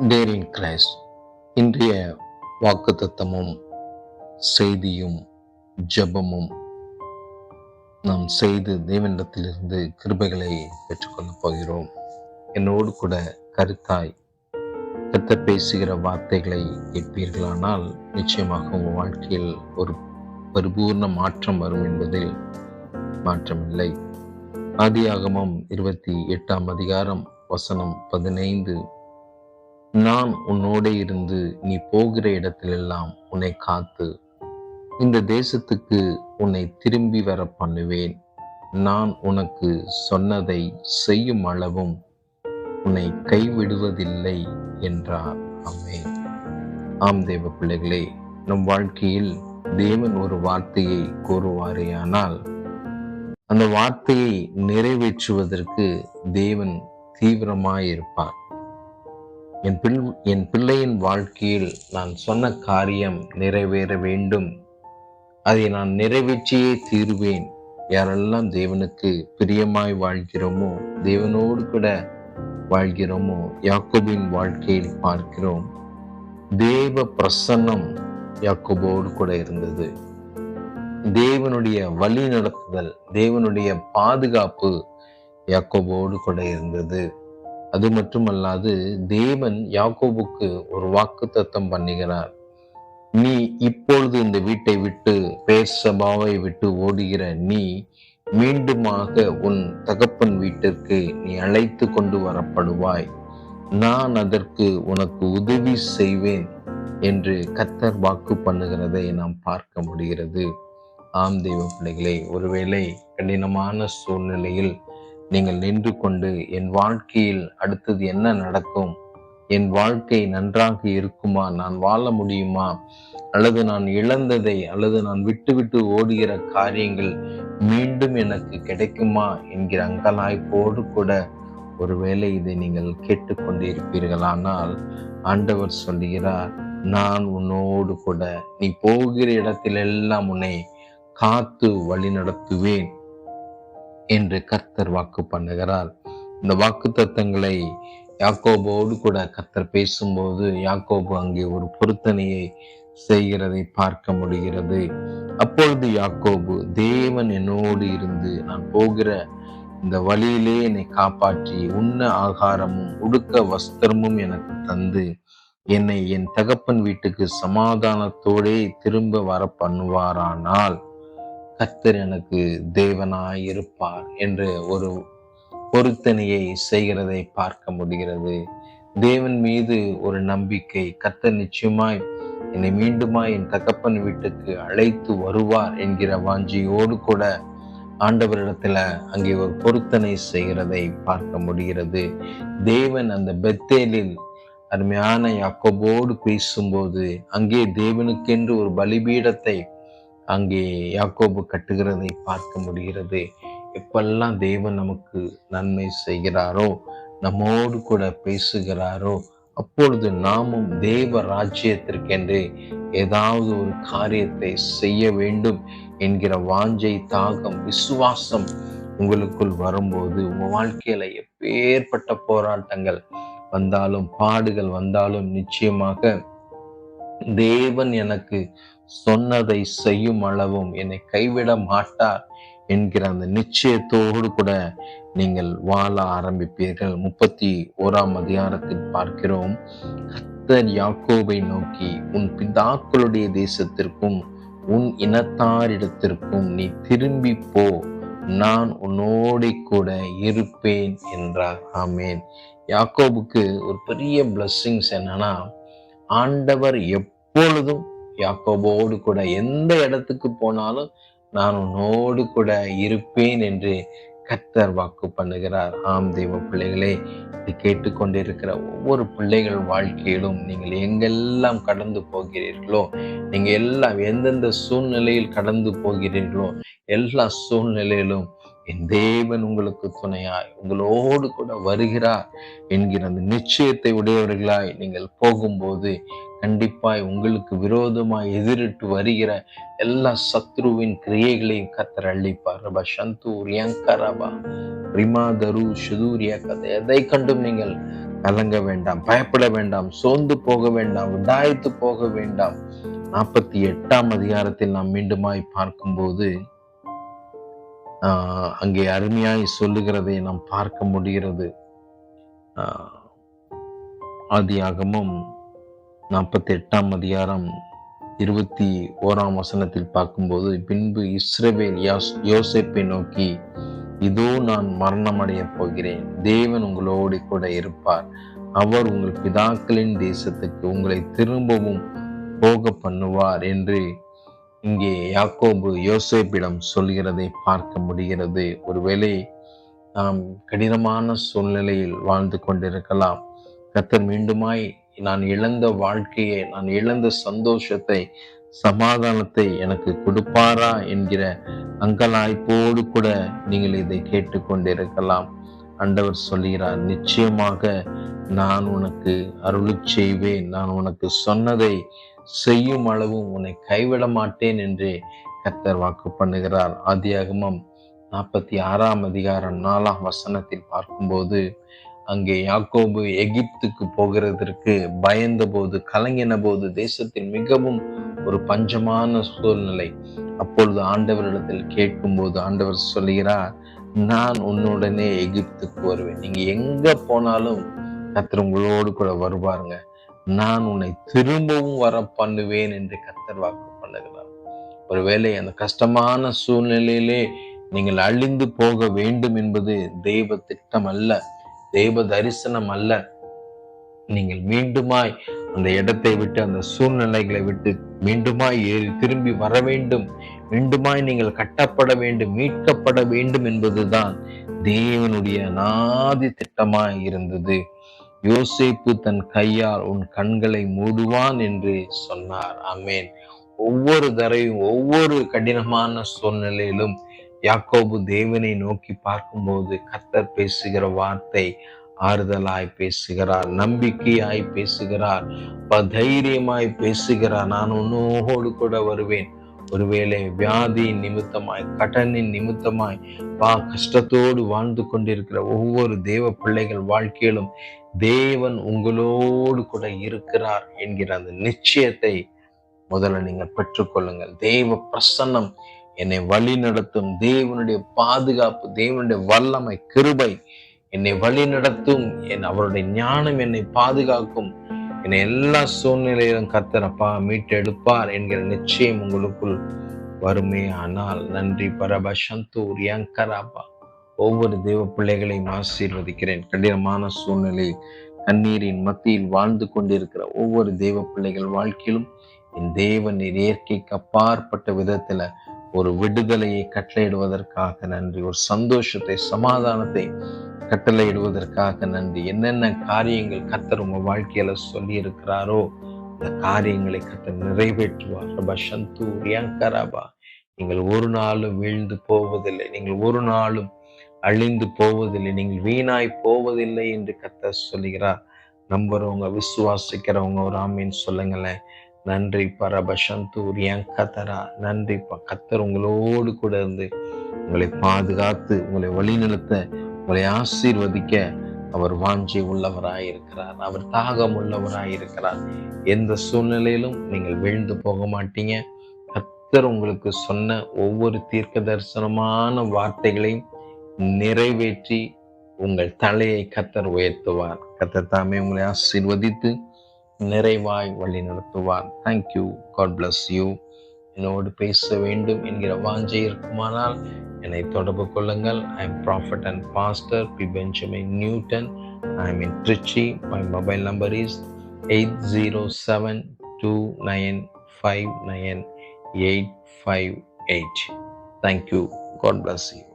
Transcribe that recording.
டேரின் Christ இன்றைய வாக்குத்தத்தமும் செய்தியும் ஜெபமும் நாம் செய்து தேவனிடத்திலிருந்து கிருபைகளை பெற்றுக்கொள்ளப் போகிறோம். என்னோடு கூட கருத்தாய் கத்த பேசுகிற வார்த்தைகளை கேட்பீர்களானால் நிச்சயமாக உங்கள் வாழ்க்கையில் ஒரு பரிபூர்ண மாற்றம் வரும் என்பதில் மாற்றமில்லை. ஆதியாகமம் இருபத்தி எட்டாம் அதிகாரம் வசனம் பதினைந்து நான் உன்னோடு இருந்து நீ போகிற இடத்திலெல்லாம் உன்னை காத்து இந்த தேசத்துக்கு உன்னை திரும்பி வர பண்ணுவேன். நான் உனக்கு சொன்னதை செய்யும் அளவும் உன்னை கைவிடுவதில்லை என்றார். அம்மே ஆம் தேவ பிள்ளைகளே நம் வாழ்க்கையில் தேவன் ஒரு வார்த்தையை கூறுவாரேயானால் அந்த வார்த்தையை நிறைவேற்றுவதற்கு தேவன் தீவிரமாயிருப்பார். என் பிள் என் பிள்ளையின் வாழ்க்கையில் நான் சொன்ன காரியம் நிறைவேற வேண்டும். அதை நான் நிறைவேற்றியே தீருவேன். யாரெல்லாம் தேவனுக்கு பிரியமாய் வாழ்கிறோமோ தேவனோடு கூட வாழ்கிறோமோ யாக்கோபின் வாழ்க்கையில் பார்க்கிறோம். தேவ பிரசன்னம் யாக்கோபோடு கூட இருந்தது. தேவனுடைய வழி நடத்துதல் தேவனுடைய பாதுகாப்பு யாக்கோபோடு கூட இருந்தது. அது மட்டுமல்லாது தேவன் யாக்கோபுக்கு ஒரு வாக்கு தத்தம் பண்ணுகிறார். நீ இப்பொழுது இந்த வீட்டை விட்டு பேச பாவை விட்டு ஓடுகிற நீ மீண்டுமாக உன் தகப்பன் வீட்டிற்கு நீ அழைத்து கொண்டு வரப்படுவாய். நான் அதற்கு உனக்கு உதவி செய்வேன் என்று கத்தர் வாக்கு பண்ணுகிறதை நாம் பார்க்க முடிகிறது. ஆம் தெய்வ பிள்ளைகளே ஒருவேளை கடினமான சூழ்நிலையில் நீங்கள் நின்று கொண்டு என் வாழ்க்கையில் அடுத்தது என்ன நடக்கும்? என் வாழ்க்கை நன்றாக இருக்குமா? நான் வாழ முடியுமா? அல்லது நான் இழந்ததை அல்லது நான் விட்டுவிட்டு ஓடுகிற காரியங்கள் மீண்டும் எனக்கு கிடைக்குமா? என்கிற அங்கலாய்ப்போடு கூட ஒருவேளை இதை நீங்கள் கேட்டுக்கொண்டிருப்பீர்களானால் ஆண்டவர் சொல்லுகிறார் நான் உன்னோடு கூட நீ போகிற இடத்திலெல்லாம் உன்னை காத்து வழி நடத்துவேன் என்று கர்த்தர் வாக்கு பண்ணுகிறார். இந்த வாக்கு தத்தங்களை யாக்கோபோடு கூட கர்த்தர் பேசும்போது யாக்கோபு அங்கே ஒரு பொருத்தனையை செய்கிறதை பார்க்க முடிகிறது. அப்பொழுது யாக்கோபு தேவன் என்னோடு இருந்து நான் போகிற இந்த வழியிலே என்னை காப்பாற்றி உண்ண ஆகாரமும் உடுக்க வஸ்திரமும் எனக்கு தந்து என்னை என் தகப்பன் வீட்டுக்கு சமாதானத்தோடே திரும்ப வர பண்ணுவாரானால் கர்த்தர் எனக்கு தேவனாய் இருப்பார் என்று ஒரு பொருத்தனையை செய்கிறதை பார்க்க முடிகிறது. தேவன் மீது ஒரு நம்பிக்கை கர்த்தர் நிச்சயமாய் என்னை மீண்டுமாய் என் தகப்பன் வீட்டுக்கு அழைத்து வருவார் என்கிற வாஞ்சியோடு கூட ஆண்டவரிடத்துல அங்கே ஒரு பொருத்தனை செய்கிறதை பார்க்க முடிகிறது. தேவன் அந்த பெத்தேலில் அருமையான யாக்கோபோடு பேசும்போது அங்கே தேவனுக்கென்று ஒரு பலிபீடத்தை அங்கே யாக்கோபு கட்டுகிறதை பார்க்க முடிகிறது. எப்பெல்லாம் தேவன் நமக்கு நன்மை செய்கிறாரோ நம்மோடு கூட பேசுகிறாரோ அப்பொழுது நாமும் தேவ ராஜ்யத்திற்கென்று ஏதாவது ஒரு காரியத்தை செய்ய வேண்டும் என்கிற வாஞ்சை தாகம் விசுவாசம் உங்களுக்குள் வரும்போது உங்கள் வாழ்க்கையில் எப்பேற்பட்ட போராட்டங்கள் வந்தாலும் பாடுகள் வந்தாலும் நிச்சயமாக தேவன் எனக்கு சொன்னதை செய்யும் அளவும் என்னை கைவிட மாட்டார் என்கிற அந்த நிச்சயத்தோடு கூட நீங்கள் வாழ ஆரம்பிப்பீர்கள். முப்பத்தி ஓராம் அதிகாரத்தில் பார்க்கிறோம் கர்த்தர் யாக்கோபை நோக்கி உன் பிதாக்களுடைய தேசத்திற்கும் உன் இனத்தாரிடத்திற்கும் நீ திரும்பி போ நான் உன்னோட கூட இருப்பேன் என்றார். ஆமேன். யாக்கோபுக்கு ஒரு பெரிய பிளஸ்ஸிங்ஸ் என்னன்னா ஆண்டவர் எப்பொழுதும் யாக்கோபோடு கூட எந்த இடத்துக்கு போனாலும் நான் உன்னோடு கூட இருப்பேன் என்று கத்தர் வாக்கு பண்ணுகிறார். ஆம் தெய்வ பிள்ளைகளே இதை கேட்டுக்கொண்டிருக்கிற ஒவ்வொரு பிள்ளைகள் வாழ்க்கையிலும் நீங்கள் எங்கெல்லாம் கடந்து போகிறீர்களோ நீங்கள் எல்லாம் எந்தெந்த சூழ்நிலையில் கடந்து போகிறீர்களோ எல்லா சூழ்நிலையிலும் என் தேவன் உங்களுக்கு துணையாய் உங்களோடு கூட வருகிறார் என்கிற அந்த நிச்சயத்தை உடையவர்களாய் நீங்கள் போகும்போது கண்டிப்பாய் உங்களுக்கு விரோதமாய் எதிரிட்டு வருகிற எல்லா சத்ருவின் கிரியைகளையும் கத்தர் அள்ளிப்பார் ரபா சந்தூர் யங்கரபா ரிமா தரு சுதூரிய கதை எதை கண்டும் நீங்கள் கலங்க வேண்டாம் பயப்பட வேண்டாம் சோர்ந்து போக வேண்டாம் விடாய்த்து போக வேண்டாம். நாற்பத்தி எட்டாம் அதிகாரத்தில் நாம் மீண்டுமாய் பார்க்கும்போது அங்கே அருமையாய் சொல்லுகிறதை நாம் பார்க்க முடிகிறது. ஆதியாகமும் நாற்பத்தி எட்டாம் அதிகாரம் இருபத்தி ஓராம் வசனத்தில் பார்க்கும்போது பின்பு இஸ்ரவேல் யாஸ் யோசேப்பை நோக்கி இதோ நான் மரணமடைய போகிறேன். தேவன் உங்களோடு கூட இருப்பார். அவர் உங்கள் பிதாக்களின் தேசத்துக்கு உங்களை திரும்பவும் போக பண்ணுவார் என்று இங்கே யாக்கோபு யோசேப்பிடம் சொல்கிறதை பார்க்க முடிகிறது. ஒருவேளை நாம் கடினமான சூழ்நிலையில் வாழ்ந்து கொண்டிருக்கலாம். கத்தர் மீண்டுமாய் நான் இழந்த வாழ்க்கையை நான் இழந்த சந்தோஷத்தை சமாதானத்தை எனக்கு கொடுப்பாரா என்கிற அங்கலாய்ப்போடு கூட நீங்கள் இதை கேட்டுக்கொண்டிருக்கலாம். ஆண்டவர் சொல்கிறார் நிச்சயமாக நான் உனக்கு அருளுச் செய்வேன். நான் உனக்கு சொன்னதை செய்யும் அளவும் உன்னை கைவிட மாட்டேன் என்று கத்தர் வாக்கு பண்ணுகிறார். ஆதியாகமம் நாற்பத்தி ஆறாம் அதிகாரம் நாலாம் வசனத்தில் பார்க்கும்போது அங்கே யாக்கோபு எகிப்துக்கு போகிறதற்கு பயந்த போது கலங்கின போது தேசத்தில் மிகவும் ஒரு பஞ்சமான சூழ்நிலை. அப்பொழுது ஆண்டவரிடத்தில் கேட்கும்போது ஆண்டவர் சொல்கிறார் நான் உன்னுடனே எகிப்துக்கு வருவேன். நீங்க எங்க போனாலும் கர்த்தர் உங்களோடு கூட வருவாருங்க. நான் உன்னை திரும்பவும் வர பண்ணுவேன் என்று கர்த்தர் வாக்கு பண்ணுகிறார். ஒருவேளை அந்த கஷ்டமான சூழ்நிலையிலே நீங்கள் அழிந்து போக வேண்டும் என்பது தெய்வ திட்டம் அல்ல தெய்வ தரிசனம் அல்ல. நீங்கள் மீண்டுமாய் அந்த இடத்தை விட்டு அந்த சூழ்நிலைகளை விட்டு மீண்டுமாய் ஏறி திரும்பி வர வேண்டும். மீண்டுமாய் நீங்கள் கட்டப்பட வேண்டும் மீட்கப்பட வேண்டும் என்பதுதான் தேவனுடைய நாதி திட்டமாய் இருந்தது. யோசேப்பு தன் கையால் உன் கண்களை மூடுவான் என்று சொன்னார். அமேன் ஒவ்வொரு தரையும் ஒவ்வொரு கடினமான சூழ்நிலையிலும் யாக்கோபு தேவனை நோக்கி பார்க்கும்போது கத்தர் பேசுகிற வார்த்தை ஆறுதலாய் பேசுகிறார் நம்பிக்கையாய் பேசுகிறார் தைரியமாய் பேசுகிறார். நான் உன்னோடு கூட வருவேன். ஒருவேளை வியாதி நிமித்தமாய் கடனின் நிமித்தமாய் பா கஷ்டத்தோடு வாழ்ந்து கொண்டிருக்கிற ஒவ்வொரு தேவ பிள்ளைகள் வாழ்க்கையிலும் தேவன் உங்களோடு கூட இருக்கிறார் என்கிற அந்த நிச்சயத்தை முதல்ல நீங்கள் பெற்றுக்கொள்ளுங்கள். தேவ பிரசன்னம் என்னை வழி நடத்தும். தேவனுடைய பாதுகாப்பு தேவனுடைய வல்லமை கிருபை என்னை வழி நடத்தும். என் அவருடைய ஞானம் என்னை பாதுகாக்கும். என்னை எல்லா சூழ்நிலையிலும் கத்தரப்பா மீட்டெடுப்பார் என்கிற நிச்சயம் உங்களுக்குள் வருமே. ஆனால் நன்றி. பரப சந்தூர். யங்கராபா ஒவ்வொரு தேவ பிள்ளைகளையும் ஆசீர்வதிக்கிறேன். கடினமான சூழ்நிலை கண்ணீரின் மத்தியில் வாழ்ந்து கொண்டிருக்கிற ஒவ்வொரு தேவ பிள்ளைகள் வாழ்க்கையிலும் என் தேவன் நீர் இயற்கைக்கு அப்பாற்பட்ட விதத்துல ஒரு விடுதலையை கட்டளையிடுவதற்காக நன்றி. ஒரு சந்தோஷத்தை சமாதானத்தை கட்டளையிடுவதற்காக நன்றி. என்னென்ன காரியங்கள் கத்தர் உங்க வாழ்க்கையில சொல்லி இருக்கிறாரோ அந்த காரியங்களை கத்தர் நிறைவேற்றுவார். ரபா நீங்கள் ஒரு நாளும் வீழ்ந்து போவதில்லை. நீங்கள் ஒரு நாளும் அழிந்து போவதில்லை. நீங்கள் வீணாய் போவதில்லை என்று கத்தர் சொல்லுகிறார். நம்புறவங்க விசுவாசிக்கிறவங்க ஒரு ஆமீன் சொல்லுங்களேன். நன்றி பரபசந்து கத்தரா. நன்றி ப- கத்தர் உங்களோடு கூட இருந்து உங்களை பாதுகாத்து உங்களை வழிநடத்த உங்களை ஆசீர்வதிக்க அவர் வாஞ்சி உள்ளவராயிருக்கிறார். அவர் தாகம் உள்ளவராயிருக்கிறார். எந்த சூழ்நிலையிலும் நீங்கள் வீழ்ந்து போக மாட்டீங்க. கத்தர் உங்களுக்கு சொன்ன ஒவ்வொரு தீர்க்க தரிசனமான வார்த்தைகளையும் நிறைவேற்றி உங்கள் தலையை கத்தர் உயர்த்துவார். கத்தர் தாமே உங்களை ஆசீர்வதித்து நிறைவாய் வழி நடத்துவார். தேங்க்யூ காட் பிளஸ் யூ என்னோடு பேச வேண்டும் என்கிற வாஞ்சை இருக்குமானால் என்னை தொடர்பு கொள்ளுங்கள். I am prophet and pastor P Benjamin Newton I am in Trichy my mobile number is eight zero seven two nine five nine eight five eight thank you God bless you